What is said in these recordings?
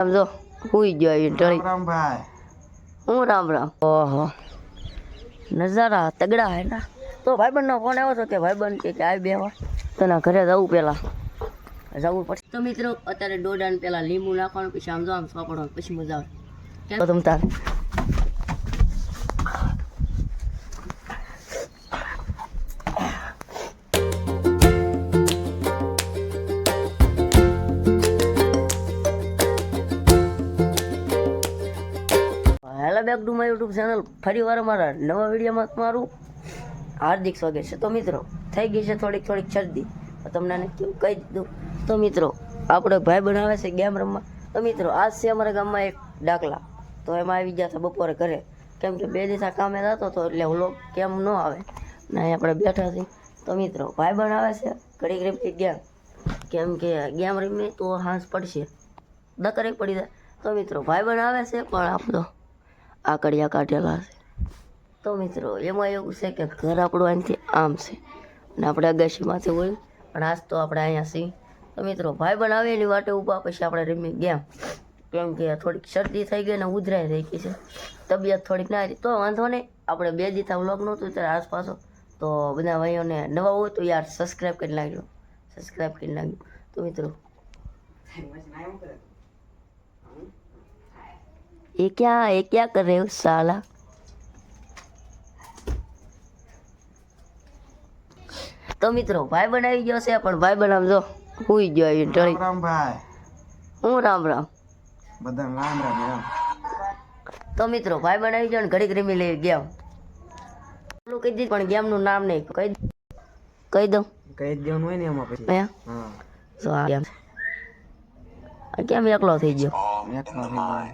સમજો હુઈ ગયો એ ટળી રામ ભાઈ. હું રામ રામ? ઓહો. નજારા તગડા હે ના. તો ભાઈબંધનો ફોન આવ્યો હતો કે ભાઈબંધ કે કે આવી બેવા તના ઘરે જવું પેલા. જવું પડશે. તો મિત્રો અત્યારે દોડાને પેલા લીંબુ નાખવાનું પછી આમ જો આમ સોપડવાનું પછી મજા આવે. કેમ? તો તમ તાર. બેક ટુ યુટ્યુબ ચેનલ ફરી વાર મારા નવા વિડીયોમાં તમારું હાર્દિક સ્વાગત છે. તો મિત્રો, થઈ ગઈ છે થોડીક થોડીક શરદી. તમને કેવું કહી દીધું? તો મિત્રો, આપણે ભાઈ બનાવે છે ગેમ રમવા. તો મિત્રો, આજ છે અમારા ગામમાં એક ડાકલા. તો એમાં આવી ગયા હતા બપોરે ઘરે. કેમ કે બે દિવસ કામે જતો હતો એટલે હુલો કેમ ન આવે. ને આપણે બેઠા છીએ. તો મિત્રો, ભાઈ બનાવે છે ઘડીક રમતી ગેમ. કેમ કે ગેમ રમીએ તો હાંસ પડશે. દકરે પડી જાય. તો મિત્રો, ભાઈ બનાવે છે પણ આપણો આકડિયા કાઢેલા છે. તો મિત્રો, એમાં એવું છે કે ઘર આપણું અહીંથી આમ છે. અને આપણે અગાશીમાંથી હોય, પણ આજ તો આપણે અહીંયા છીએ. તો મિત્રો, ભાઈ બનાવે એની વાટે ઊભા, પછી આપણે રમી ગયા. કેમ કે થોડીક શરદી થઈ ગઈ ને ઉધરાઈ થઈ ગઈ છે. તબિયત થોડીક ના હતી તો વાંધો નહીં, આપણે બે દીધા વ્લોગ નહોતું ત્યારે આસપાસો તો બધા ભાઈઓને નવા હોય તો યાર સબસ્ક્રાઈબ કરી નાખજો. સબસ્ક્રાઈબ કરી નાખજો. તો મિત્રો. ये क्या ये क्या कर रहे हो साला તો મિત્રો ભાઈ બનાવી ગયો છે પણ ભાઈ બનાવજો હુઈ ગયો એ ટળી રામ ભાઈ હું રામ રામ બધા રામ રામ રામ તો મિત્રો ભાઈ બનાવી ગયો ને ઘડીક રમી લઈ ગેમ પેલું કહી દીધું પણ ગેમનું નામ નહીં કહી કહી દઉં કઈ જ દેવાનું હોય ને એમાં પછી અહીંયા હા તો આ ગેમ આ કેમ એકલો થઈ ગયો એકલો થઈ જાય ઈ.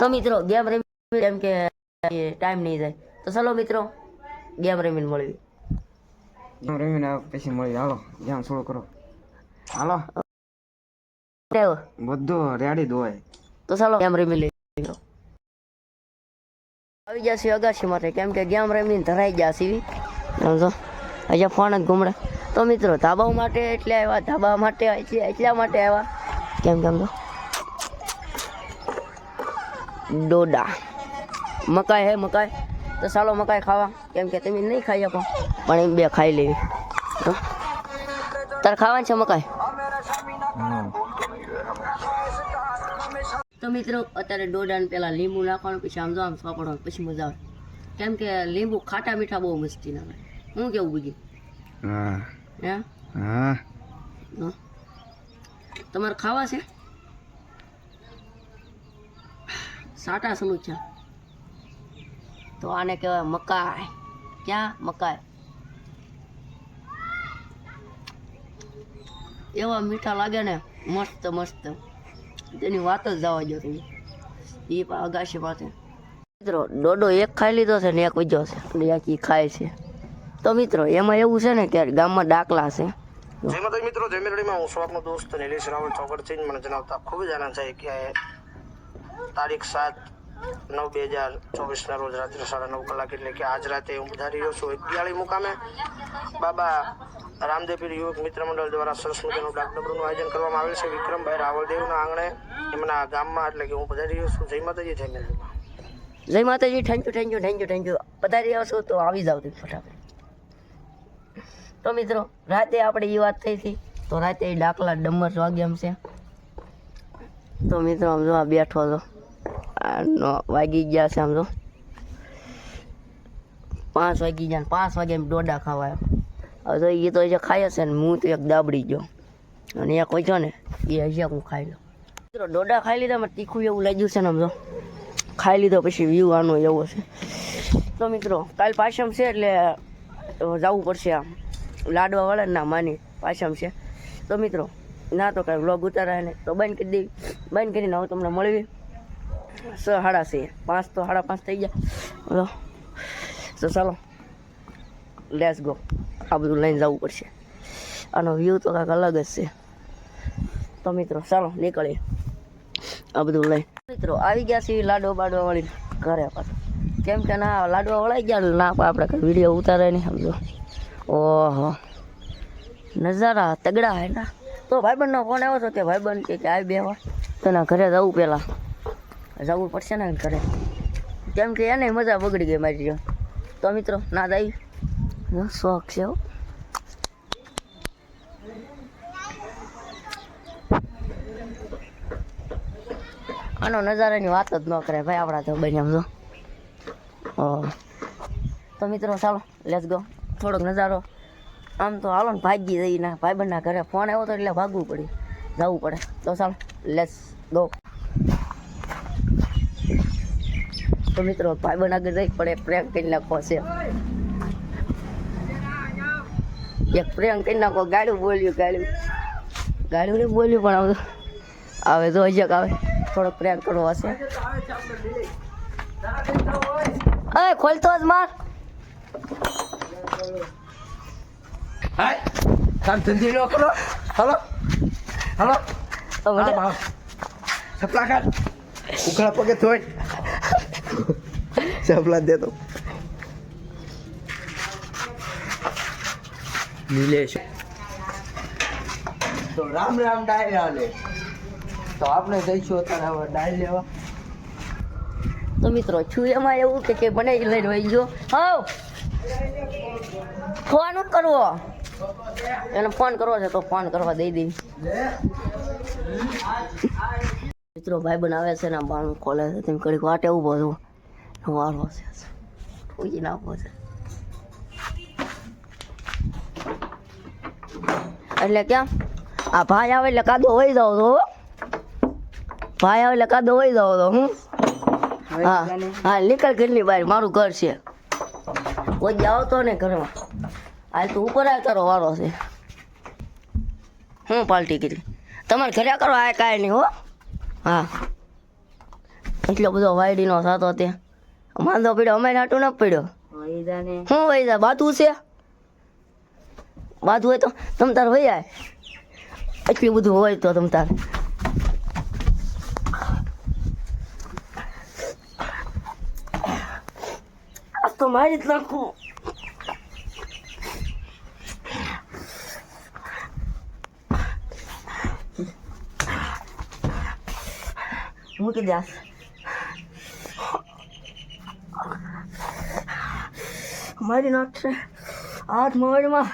તો મિત્રો ગેમ રમી એમ કે ટાઈમ નહીં જાય. તો ચલો મિત્રો ગેમ રમીને મળવી ગેમ રમીને પછી મળી હાલો જેમ થોડું કરો. હાલો. બધું રેડી દોય તો ચાલો ગેમ રમી લઈ આવી ગયા અગાશી અગાસી માટે. કેમ કે ગેમ રમીને ધરાઈ ગયા છીએ. સમજો અહીંયા ફોન જ ગુમડે. તો મિત્રો ધાબા માટે એટલે આવ્યા. ધાબા માટે એટલે એટલા માટે આવ્યા. કેમ કેમ તો ડોડા. મકાઈ હે મકાઈ? તો ચાલો મકાઈ ખાવા. કેમ કે તમે નહીં ખાઈ શકો. પણ એમ બે ખાઈ લેવી. તારે ખાવાની છે મકાઈ? તો મિત્રો અત્યારે ડોડાને પેલા લીંબુ નાખવાનું પછી આમ જો આમ સાપડવાનું પછી મજા આવે. કેમ કે લીંબુ ખાટા મીઠા બહુ મસ્તી ના લાગે હું કેવું બીજું હા. હે? તમારે ખાવા છે? સાટા સમુચા તો આને કહેવાય મકાઈ. ક્યાં મકાઈ? એવા મીઠા લાગે ને મસ્ત મસ્ત. તેની વાત જ જવા દો તમે. એ અગાશી પાસે. મિત્રો ડોડો એક ખાઈ લીધો છે ને એક બીજો છે. અને એક ઈ ખાય છે. તો મિત્રો એમાં એવું છે ને કે ગામમાં ડાકલા છે. જય માતા મિત્રો જય મેરડીમાં હું આપનો દોસ્ત નિલેશ રાવલ ચોકડથી મને જણાવતા ખૂબ જ આનંદ છે કે તારીખ સાત નવ બે હજાર ચોવીસના રોજ રાત્રે સાડા નવ કલાક એટલે કે આજ રાતે હું પધારી રહ્યો છું અગિયાળી મુકામે. બાબા રામદેવપીર યુવક મિત્ર મંડળ દ્વારા સરસ મજાનું ડાક ડબરું આયોજન કરવામાં આવેલ છે. વિક્રમભાઈ રાવળદેવના આંગણે એમના ગામમાં એટલે કે હું પધારી રહ્યો છું. જય માતાજી, જય મેરડીમાં જય માતાજી thank you thank you thank you thank you પધારી આવશો તો આવી જાવ ફટાફટ. તો મિત્રો, રાતે આપણે એ વાત થઈ હતી તો રાતે ડાકલા ડમર વાગે એમ છે. તો મિત્રો, આમ જો આ બેઠો હતો આનો વાગી ગયા છે આમ તો. પાંચ વાગી ગયા ને પાંચ વાગે એમ ડોડા ખાવા હવે તો એ તો હજી ખાય છે ને હું તો એક દાબડી ગયો. અને એક હોય છો ને, એ હજી હું ખાઈ લઉં. મિત્રો ડોડા ખાઈ લીધા મને તીખું એવું લાગ્યું છે ને આમ તો. ખાઈ લીધો પછી વ્યૂ આનો એવો છે. તો મિત્રો, કાલ પાછમ છે એટલે જવું પડશે આમ. લાડવા વાળા ના માની પાછમ છે. તો મિત્રો, ના તો કાંઈ વ્લોગ ઉતારાય ને તો બંધ કરી દેવી બંધ કરીને હું તમને મળવી સાડા છે. પાંચ તો સાડા પાંચ થઈ ગયા. તો ચાલો. લેસ ગો આ બધું લઈને જવું પડશે. આનો વ્યૂ તો કાંઈક અલગ જ છે. તો મિત્રો, ચાલો, નીકળીએ. આ બધું લઈ. મિત્રો, આવી ગયા છે લાડો બાડવા વાળી ઘરે પાછું. કેમ કે ના, લાડવા વળાઈ ગયા ના આપણે વીડિયો ઉતારે નહીં, સમજો. ઓહો. નજારા, તગડા હે ના. તો ભાઈબંધનો ફોન આવ્યો હતો કે, ભાઈબંધ કે આવી બેવા તેના ઘરે જવું પહેલાં જવું પડશે ને ઘરે. કેમ કે એને મજા બગડી ગઈ મારી તો મિત્રો, ના જાય શોખ છે હો. આનો નજારાની વાત જ ન કરે ભાઈ, આપણા તો બને આમ જો. ઓહ. તો મિત્રો, ચાલો લેસ ગો થોડોક નજારો. આમ તો હાલો ને ભાગી જઈ ના ભાઈબંધના ઘરે ફોન આવ્યો તો એટલે ભાગવું પડ્યું. જવું પડે. તો ચાલો લેસ ગો તો મિત્રો ભાઈબંધ આગળ જઈ પડે પ્રેમ કરી નાખો છે. એક પ્રેમ કરી નાખો ગાડું બોલ્યું ગાડું ગાડું નહીં બોલ્યું પણ હવે આવે તો હજક આવે થોડો પ્રેમ કરવો હશે. અય ખોલતો જ માર. હાય કામ ધંધી નો કરો. Hello hello. સપલા કાઢ ઉખડા પગે થોય સપલા de તો નિલેશ તો રામ રામ ડાયરા આલે તો આપણે જઈશું અત્યારે હવે ડાય લેવા તો મિત્રો છું એમાં એવું કે કે મને લઈને વહી ગયો હવ. ફોન જ કરવો. એને ફોન કરવો છે તો ફોન કરવા દઈ દઈ. મિત્રો ભાઈ બનાવે છે ને બાણું ખોલે છે. તેમ કડીક વાટે ઊભો છું. છે ઉઈ નાખવો છે એટલે કેમ આ ભાઈ આવે એટલે કાદો વહી જાવ તો? હો. ભાઈ આવે એટલે કાદો વહી જાવ તો હું. હા હા નીકળ ઘરની બહાર મારું ઘર છે. કોઈ જાવ તો ને ઘરમાં. હાલ તો ઉપર આવ તારો વારો છે. હું પાલટી કરી? તમારે ઘરે કરો આ કાંઈ નહીં હો. હા. એટલો બધો વાયડીનો થતો તે. વાંધો પડ્યો અમે નાટું ન પડ્યો. હું વહી જાય બાતું છે? બાતું હોય તો તમ તાર વહી જાય એટલું બધું હોય તો તમ તાર. આ તો મારી જ નાખું મૂકી દે મારી નાખશે. હાથ મોડમાં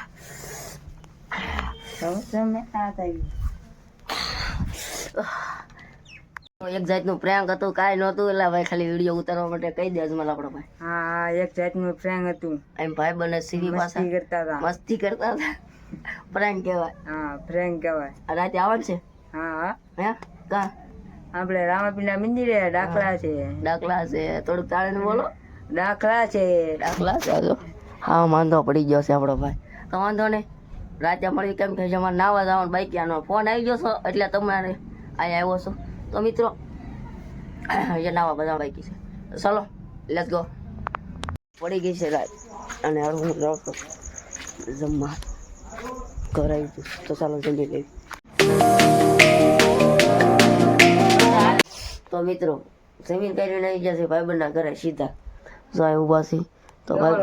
એક જાતનું પ્રેંક હતું કાંઈ નહોતું. એટલે ભાઈ ખાલી વીડિયો ઉતારવા માટે કહી દેજો મને આપણો ભાઈ. હા એક જાતનું પ્રેંગ હતું. એમ ભાઈ બને સીવી પાસે કરતા હતા. મસ્તી કરતા હતા. પ્રેંક કહેવાય. હા પ્રેંગ કહેવાય. આ રાતે આવવાનું છે? હા હા. હે? કા? આપણે રામાપીના મંદિરે ડાકલા છે. ડાકલા છે. થોડુંક તાળે બોલો. ડાકલા છે. દાખલા છે હજુ. હા, વાંધો પડી ગયો છે આપણો ભાઈ. તો વાંધો નહીં. રાતે મળી કેમ કે જમા નાવા જવાનું બાઈક આનો ફોન આવી ગયો છો, એટલે તમારે અહીંયા આવ્યો છો. તો મિત્રો એ નાવા બધા બાઈકી છે. ચલો લેટ્સ ગો પડી ગઈ છે રાત. અને હવે હું રહું છું. જમવા. આવી છું. તો ચાલો, જલ્દી લઈ તો મિત્રો, જમીન કરીને આવી જશે ભાઈબંધના ઘરે સીધા. જાય ઊભા તો ભાઈ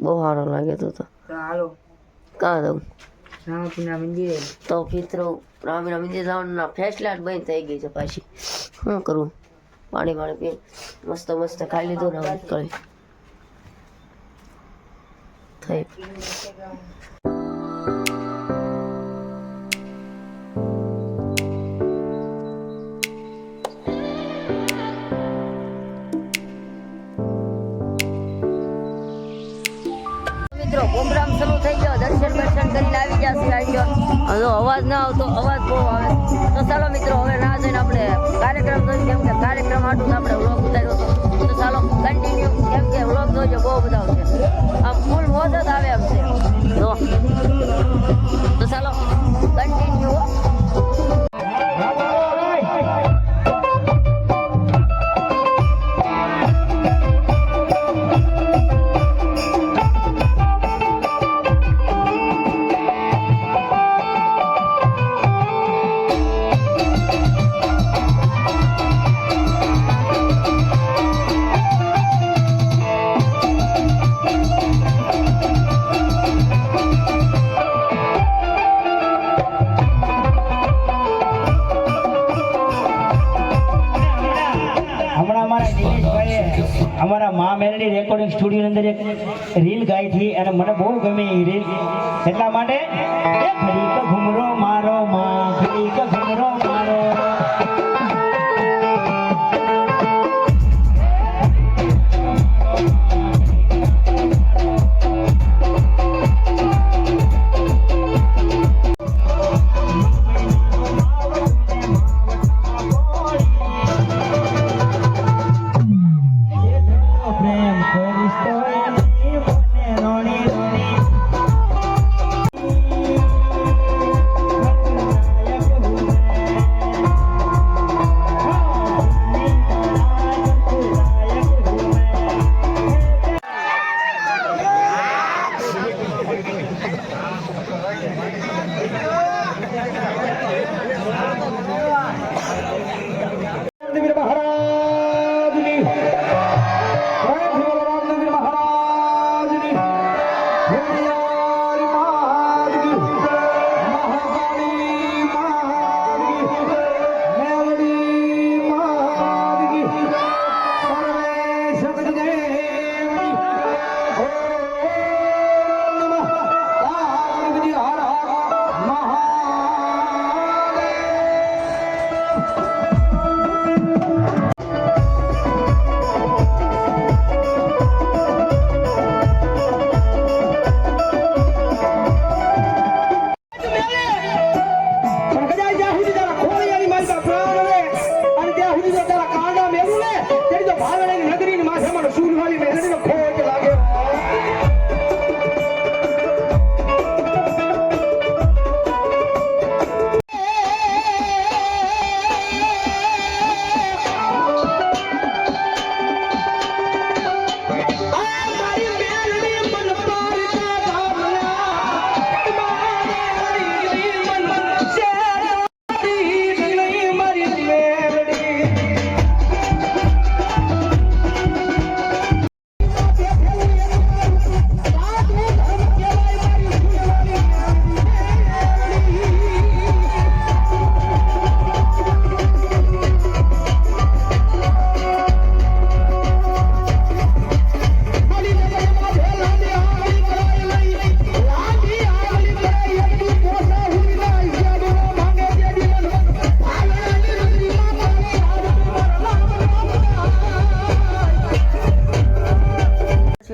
બહુ સારો લાગે તો તો. હાલો. કાં દઉં? રામાપીના મંદિરે. તો મિત્રો રામીના મંદિર જવાના ફ્લેશલાઇટ બંધ થઈ ગઈ છે પાછી. શું કરું? પાણી પાણી પી મસ્ત મસ્ત ખાઈ લીધું ને કરી થઈ. અવાજ ના આવતો, અવાજ બહુ આવે. તો ચાલો મિત્રો, હવે ના જઈને આપણે કાર્યક્રમ જોઈએ કેમ કે કાર્યક્રમ આટલું આપણે વ્લોગ ઉતાર્યો હતો. તો ચાલો કન્ટિન્યુ કેમ કે વ્લોગ જોજો, બહુ બધા આવશે. આમ અમારા રેકોર્ડિંગ સ્ટુડિયો અંદર એક રીલ ગાઈ હતી અને મને બહુ ગમી એ રીલ એટલા માટે એ ઘડીક ઘુમરો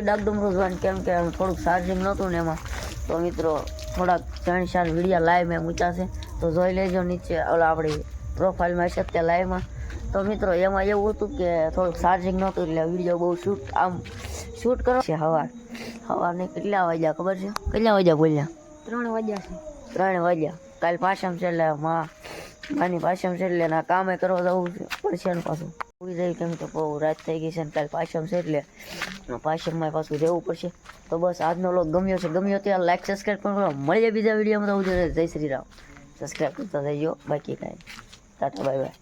પછી ડાકડુમરું જોવાનું કેમ કે થોડુંક ચાર્જિંગ નહોતું ને એમાં. તો મિત્રો થોડાક ત્રણ ચાર વિડીયા લાઈવ મેં મૂક્યા છે. તો જોઈ લેજો નીચે ઓલા આપણી પ્રોફાઇલમાં હશે તે લાઈવમાં તો મિત્રો એમાં એવું હતું કે થોડુંક ચાર્જિંગ નહોતું એટલે વીડિયો બહુ શૂટ આમ શૂટ કરો છે સવાર સવારને કેટલા વાગ્યા ખબર છે? કેટલા વાગ્યા બોલ્યા? ત્રણ વાગ્યા છે. ત્રણ વાગ્યા. કાલ પાછમ છે એટલે માં માની પાછમ છે એટલે ના કામે કરવા જવું છે. પડશે પાછું. ઉઈ જાય કેમ તો બહુ રાત થઈ ગઈ છે ને કાલ પાછમ છે એટલે પાછમમાં પાછું રહેવું પડશે. તો બસ આજનો લોક ગમ્યો છે. ગમ્યો ત્યાં લાઈક સબસ્ક્રાઈબ પણ મળીએ બીજા વિડીયોમાં તો જય શ્રી રામ. સબસ્ક્રાઈબ કરતા જઈજો બાકી કાંઈ. Tata bye bye